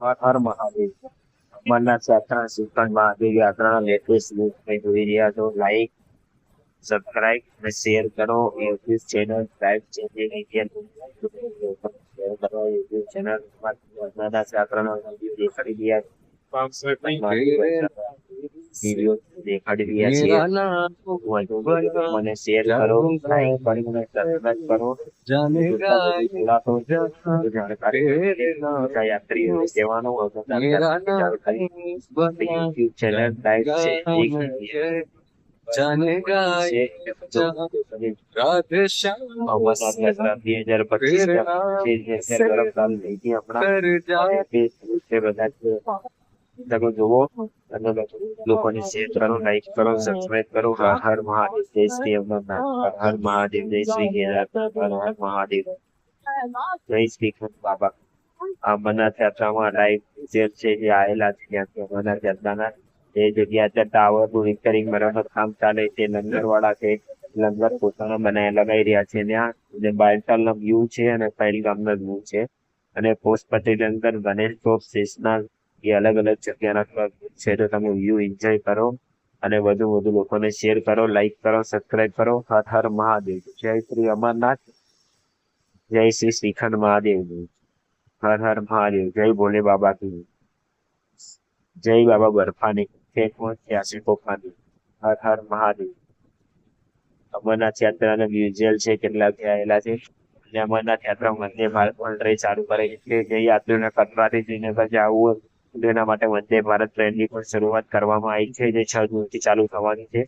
હર હર મહાદેવ. અમરનાથ યાત્રા શ્રીખંડ મહાદેવ યાત્રાના latest news તમે જોઈ રહ્યા છો? લાઈક સબસ્ક્રાઇબ અને શેર કરો. YouTube channel live changing India share કરો. યુટ્યુબ ચેનલ અમરનાથ યાત્રાનો વીડિયો દેખાડી રહ્યા વીડિયો દેખાડી રહ્યા છીએ. મને શેર કરો. લાઈક કરી મને સબસ્ક્રાઇબ કરો. યાત્રીઓ સેવાનો YouTube channel live Radhe Shyam Amarnath યાત્રા બે હજાર પચીસ કર જાય તે બધા જ તમે જુઓ અને લોકોને શેર કરો લાઈક કરો સબસ્ક્રાઇબ કરો હર હર મહાદેવ જય શ્રી અમરનાથ હર હર મહાદેવ જય શ્રી કેદારનાથ હર હર મહાદેવ જય શ્રી કૃષ્ણ બાબા અમરનાથ યાત્રામાં લાઈવ શેર છે જે આવેલા છે ત્યાંથી અમરનાથ યાત્રાના એ જગ્યા ત્યાં ટાવરનું રિપેરિંગ મરામત કામ ચાલે છે લંગર વાળા છે લંગર પોતાના બનાવી લગાઈ રહ્યા છે ત્યાં જે બાલટાલનો વ્યૂ છે અને પહેલગામનો વ્યૂ છે અને પોસ્ટ પટેલ અંદર ગણેશ ચોક શેષનાગ એ અલગ અલગ જગ્યાના છે તો તમે વ્યૂ એન્જોય કરો અને વધુ વધુ લોકોને શેર કરો લાઈક કરો સબસ્ક્રાઇબ કરો. હર હર મહાદેવ. જય શ્રી અમરનાથ. જય શ્રી શ્રીખંડ મહાદેવ. હર હર મહાદેવ. જય ભોલે બાબા કી જય બાબા બર્ફાની. ત્યાસી કોફાની હર હર મહાદેવ. અમરનાથ યાત્રાના મ્યુઝિયમ છે, કેટલા થયા છે. અને અમરનાથ યાત્રા વંદે ભારત પણ ચાલુ કરે એટલે જે યાત્રીઓને કટરાથી શ્રીનગર જવું હોય એના માટે વંદે ભારત ટ્રેનની પણ શરૂઆત કરવામાં આવી છે, જે છ જૂનથી ચાલુ થવાની છે.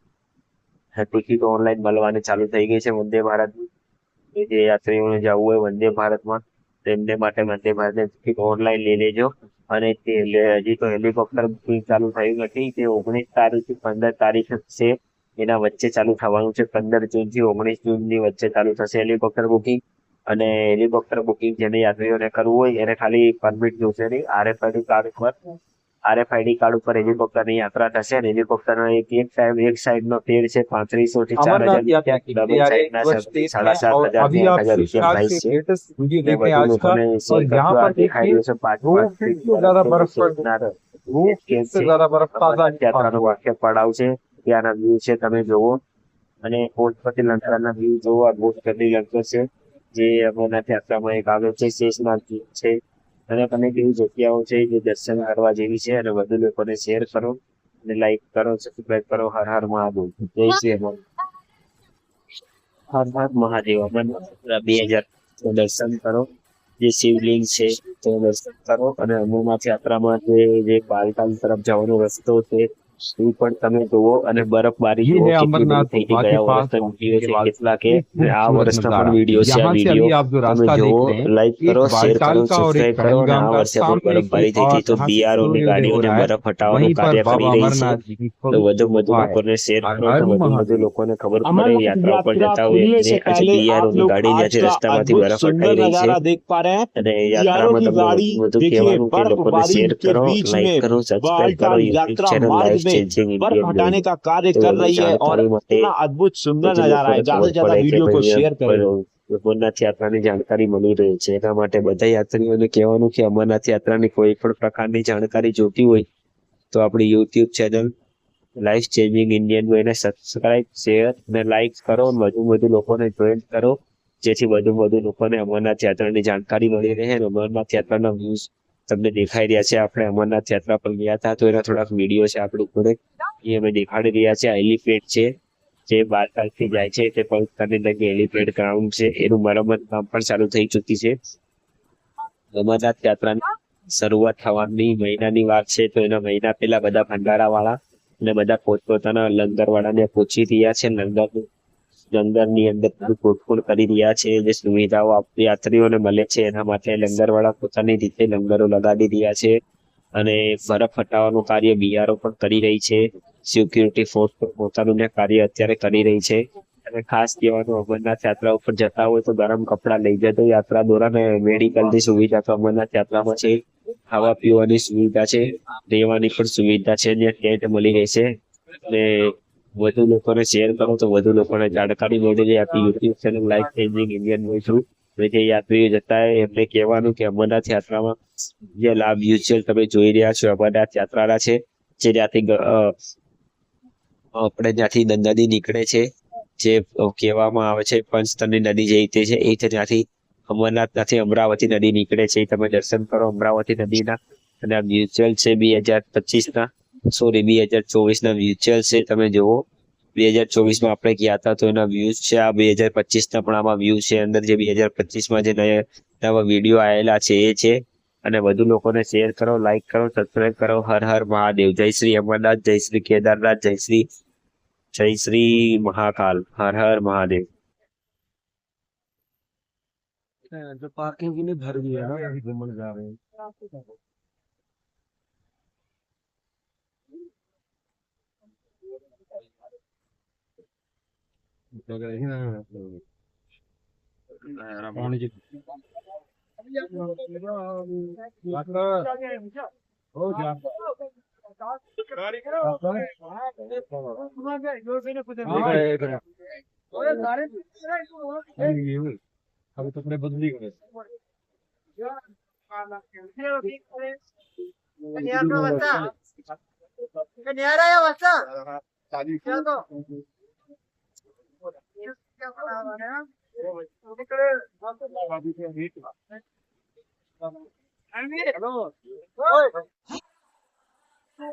ટિકિટ ઓનલાઈન મળવાની ચાલુ થઈ ગઈ છે. વંદે ભારતની જે યાત્રીઓને જવું હોય વંદે ભારતમાં, તેમને માટે વંદે ભારતની ટિકિટ ઓનલાઈન લઈ લેજો. અને તે હજી તો હેલિકોપ્ટર બુકિંગ ચાલુ થયું નથી. તે ઓગણીસ તારીખથી પંદર તારીખ છે. એના વચ્ચે ચાલુ થવાનું છે. પંદર જૂનથી ઓગણીસ જૂનની વચ્ચે ચાલુ થશે હેલિકોપ્ટર બુકિંગ. અને હેલિકોપ્ટર બુકિંગ જેને યાત્રીઓને કરવું હોય એને ખાલી પરમિટ જોશે નહીં. આરએફઆઈડી કાર્ડ ઉપર આરએફઆઈડી કાર્ડ ઉપર હેલિકોપ્ટરની યાત્રા થશે અને હેલિકોપ્ટર એક એક ટાઈમ એક સાઈડ નો ફેર છે પાંત્રીસો થી ચાર હજાર. સાડા સાત હજાર રૂપિયા પ્રાઇસ છે. વાક્ય પડાવ છે ત્યાંના વ્યૂ છે તમે જોવો અને પોસ્ટ પરથી લંકાના વ્યૂ જોવો આ પોસ્ટ પરથી લંકા છે. જે અમરનાથ યાત્રામાં એક આવે છે, શેષનાગ છે. અને તમે એવી જગ્યાઓ છે જે દર્શન કરવા જેવી છે અને વધુ લોકોને શેર કરો અને લાઈક કરો સબસ્ક્રાઈબ કરો. હર હર મહાદેવ. જય શ્રી હર હર મહાદેવ. અમરનાથ બે હજાર દર્શન કરો. જે શિવલિંગ છે તે દર્શન કરો. અને અમરનાથ યાત્રામાં જે જે બાલતાલ તરફ જવાનો રસ્તો છે એ. પણ તમે જુઓ અને બરફબારી બરફ હટાવવાનું કાર્ય કરી રહી છે. ખબર પડે યાત્રા પર જતા હોય અને આજે બીઆરઓ રસ્તામાંથી બરફ હટાઈ રહી છે. અને યાત્રામાં વધુ કહેવાનું લોકોને શેર કરો લાઈક કરો में ચેન્જિંગ बर्फ ઇન્ડિયન हटाने का कार्य તો कर વધુ रही है और જાણકારી માટે इतना अद्भुत सुंदर વધુ नजारा है લોકોને ज्यादा ખબર से ज्यादा પડે કે वीडियो को ભાઈ शेयर करें અમરનાથ યાત્રાની જાણકારી મળી રહી છે એના માટે બધા યાત્રીઓને કહેવાનું કે અમરનાથ યાત્રાની કોઈ પણ પ્રકારની જાણકારી જોતી હોય તો આપણી YouTube channel life changing Indian એને સબસ્ક્રાઇબ શેર અને લાઈક કરો અને વધુ વધુ લોકોને જોઈન કરો જેથી વધુ વધુ લોકોને અમરનાથ યાત્રાની જાણકારી મળી રહે અને અમરનાથ યાત્રાના વ્યૂઝ તમને દેખાઈ રહ્યા છે. આપણે અમરનાથ યાત્રા પર ગયા હતા. તો એના થોડાક વીડિયો છે આપણી જોડે. એ અમે દેખાડી રહ્યા છે. એલિફેન્ટ છે. જે બારતાલથી જાય છે. તે પવિત્રની લગી એલિફેન્ટ ગ્રાઉન્ડ છે. એનું મરમત કામ પણ ચાલુ થઈ ચૂકી છે. અમરનાથ યાત્રાની શરૂઆત થવાની મહિનાની વાત છે. તો એના મહિના પહેલા બધા ભંડારા વાળા અને બધા પોતપોતાના લંગર વાળાને પૂછી રહ્યા છે. લંગર લંગરની અંદર ગોઠવણ કરી રહ્યા છે, જે સુવિધાઓ યાત્રીઓને મળે છે, એના માટે લંગર વાળા પોતાની રીતે લંગરો લગાડી રહ્યા છે અને બરફ હટાવવાનું કાર્ય બીઆરઓ પણ કરી રહી છે. સિક્યુરિટી ફોર્સ પણ પોતાનું કાર્ય અત્યારે કરી રહી છે. અને ખાસ કહેવાનું, અમરનાથ યાત્રા ઉપર જતા હોય તો ગરમ કપડાં લઈ જતો યાત્રા દોરાને મેડિકલની સુવિધા તો અમરનાથ યાત્રામાં છે. ખાવા પીવાની સુવિધા છે, રહેવાની પણ સુવિધા છે જે ટેન્ટ મળી રહેશે. અને વધુ લોકોને શેર કરો તો વધુ લોકોને જાણકારી મળી રહે આપણી YouTube channel life changing Indian through અને જે યાત્રીઓ જતા હોય એમને કહેવાનું કે અમરનાથ યાત્રામાં જે લાભ મ્યુચ્યુઅલ તમે જોઈ રહ્યા છો, અમરનાથ યાત્રાના છે, જે ત્યાંથી આપણે ત્યાંથી નદી નીકળે છે, જે કહેવામાં આવે છે પંચતરની નદી જે રીતે છે, એ ત્યાંથી અમરનાથ, ત્યાંથી અમરાવતી નદી નીકળે છે. તમે દર્શન કરો, અમરાવતી નદીના. અને મ્યુચ્યુઅલ છે બે હજાર પચીસ ના સોરી બે હજાર ચોવીસ ના મ્યુચ્યુઅલ છે તમે જુઓ બે હજાર ચોવીસ માં આપણે ગયા હતા તો એના વ્યૂઝ છે આ બે હજાર પચીસ ના પણ આમાં વ્યૂ છે અંદર જે બે હજાર પચીસ માં જે નયા નવા વિડીયો આવેલા છે એ છે અને વધુ લોકોને શેર કરો લાઈક કરો સબસ્ક્રાઇબ કરો હર હર મહાદેવ જય શ્રી અમરનાથ જય શ્રી કેદારનાથ જય શ્રી જય શ્રી મહાકાલ હર હર મહાદેવ जो पार्किंग के लिए भर दिया ना अभी घूमने जा रहे हैं लग रही ना पानी जी हो जा अभी तो बदली गए कन्या रहा है बच्चा क्या तो मैं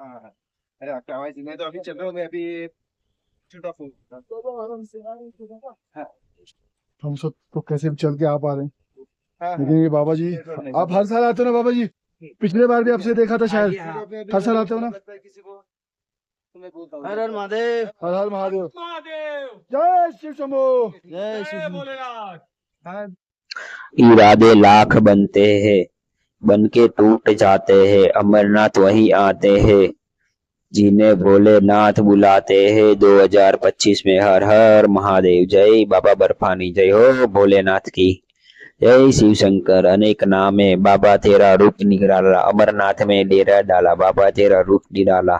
अरे आपका आवाज़ नहीं तो अभी चल रहा हूँ मैं अभी छुट्टा फ़ोन हम सब तो कैसे भी चल के आ पा रहे हैं हाँ लेकिन ये बाबा जी आप हर साल आते हो ना बाबा जी पिछले बार भी आपसे देखा था शायद हर साल आते हो ना किसी को तो मैं बोलता हूँ हर हर महादेव हर हर महादेव महादेव जय शिव शंभो जय श्री भोलेनाथ इरादे लाख बनते हैं बन के टूट जाते हैं, अमरनाथ वही आते हैं। जिन्हें भोलेनाथ बुलाते हैं 2025 में हर हर महादेव। जय बाबा बर्फानी, जय हो भोलेनाथ की। जय शिव शंकर, अनेक नाम। है बाबा तेरा रूप निराला, अमरनाथ में डेरा डाला। बाबा तेरा रूप निराला,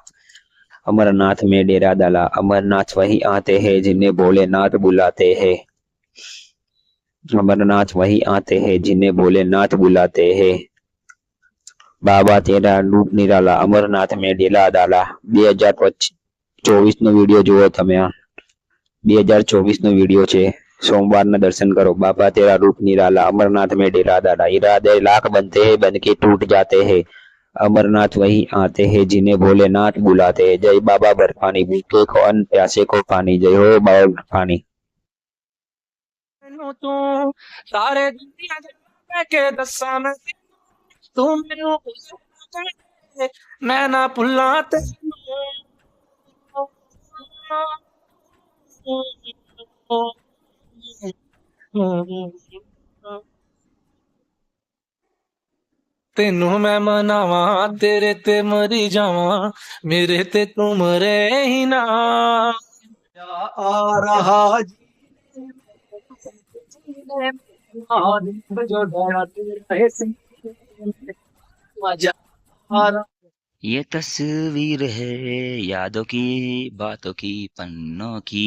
अमरनाथ में डेरा डाला। अमरनाथ वही आते हैं, जिन्हें भोलेनाथ बुलाते हैं। अमरनाथ वही आते हैं, जिन्हें भोलेनाथ बुलाते हैं। बाबा तेरा लूट निराला अमरनाथ में ડેલા દાલા बेहजार चौबीस नो वीडियो जुओ જુઓ તમે चौबीस नो वीडियो सोमवार ने दर्शन करो बाबा तेरा रूप निराला अमरनाथ में डेरा डाला इरादे लाख बनते हैं बन के टूट जाते हैं अमरनाथ वही आते हैं जिन्हें भोलेनाथ बुलाते हैं जय बाबा बर्फानी भूखे को अन्न प्यासे को पानी जय हो बाबा बर्फानी सारे दुनिया के दसा में ਤੂੰ ਮੈਨੂੰ ਮੈਂ ਨਾ ਭੁੱਲਾਂ ਤੈਨੂੰ ਤੈਨੂੰ ਮੈਂ ਮਨਾਵਾਂ ਤੇਰੇ ਤੇ ਮਰੀ ਜਾਵਾਂ ਮੇਰੇ ਤੇ ਤੂੰ ਮਰੇ ਹੀ ਨਾ ਆ ਰਹਾ ਜੀ ਜੀ ਨੇ ਮਾਨ ਬਜੋ ਤੇਰੇ ਸਿੰਘ ये तस्वीर है यादों की बातों की पन्नों की।